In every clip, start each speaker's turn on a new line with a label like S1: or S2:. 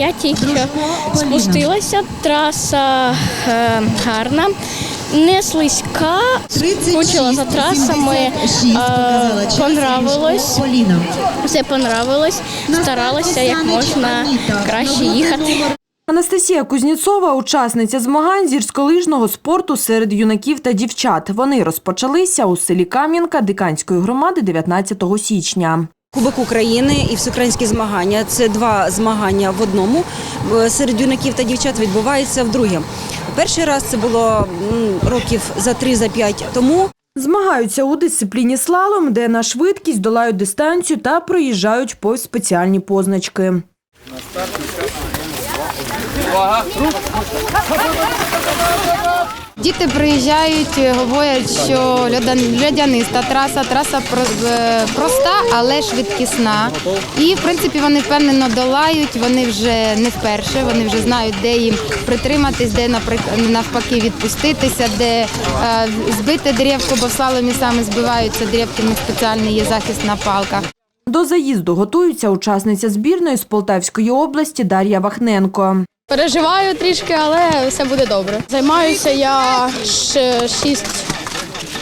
S1: Я тільки спустилася, траса е, гарна, не слизька. Скучила за трасами, е, понравилось. Все понравилось. Старалася як можна краще їхати.
S2: Анастасія Кузніцова – учасниця змагань з гірськолижного спорту серед юнаків та дівчат. Вони розпочалися у селі Кам'янка Диканської громади 19 січня.
S3: Кубок України і всеукраїнські змагання це два змагання в одному. Е, Серед юнаків та дівчат відбувається вдруге. Перший раз це було років за три за п'ять тому.
S2: Змагаються у дисципліні слалом, де на швидкість долають дистанцію та проїжджають повз спеціальні позначки.
S4: Діти приїжджають, говорять, що льодяниста траса, траса е, проста, але швидкісна. І в принципі вони впевнено долають. Вони вже не вперше, вони вже знають, де їм притриматись, де навпаки відпуститися, де е, збити древко, бо в слаломі саме збиваються древками, спеціальний є захисна палка.
S2: До заїзду готується учасниця збірної з Полтавської області Дар'я Вахненко.
S5: Переживаю трішки, але все буде добре. Займаюся я шість.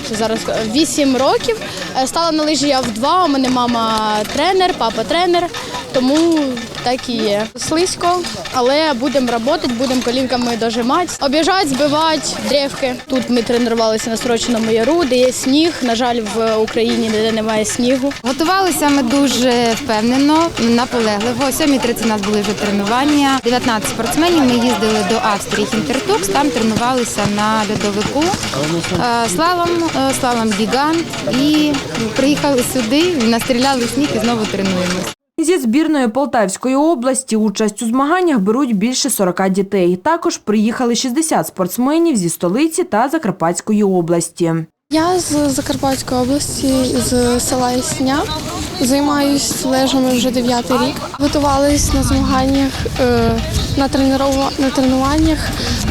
S5: 6, зараз 8 років. Е, Стала на лижі я в два. У мене мама тренер, папа тренер, тому так і є. Слизько, але будемо працювати, будемо колінками дожимати. Об'їжджати, збивати древки. Тут ми тренувалися на Сорочиному яру, де є сніг. На жаль, в Україні де немає снігу.
S4: Готувалися ми дуже впевнено, наполегливо. О 7.30 у нас були вже тренування. 19 спортсменів. Ми їздили до Австрії Хінтертукс, там тренувалися на льодовику. Е, Слалом, е, слалом гігант. І приїхали сюди, настріляли сніг і знову тренуємося.
S2: Зі збірної Полтавської області участь у змаганнях беруть більше 40 дітей. Також приїхали 60 спортсменів зі столиці та Закарпатської області.
S5: Я з Закарпатської області, з села Ясня. Займаюсь лежами вже дев'ятий рік. Готувались на змаганнях, е, на, тренуваннях, на тренуваннях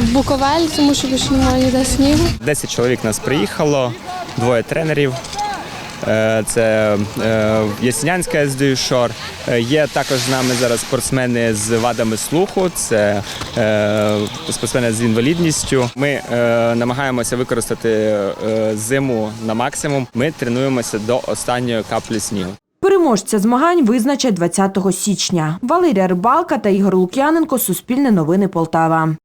S5: в Буковель, тому що більше немає ніде снігу.
S6: 10 чоловік нас приїхало, двоє тренерів. Е, Це е, Яснянська СДЮшор. Е, Є також з нами зараз спортсмени з вадами слуху, це спортсмени з інвалідністю. Ми намагаємося використати зиму на максимум. Ми тренуємося до останньої каплі снігу.
S2: Переможця змагань визначать 20 січня. Валерія Рибалка та Ігор Лук'яненко. Суспільне новини Полтава.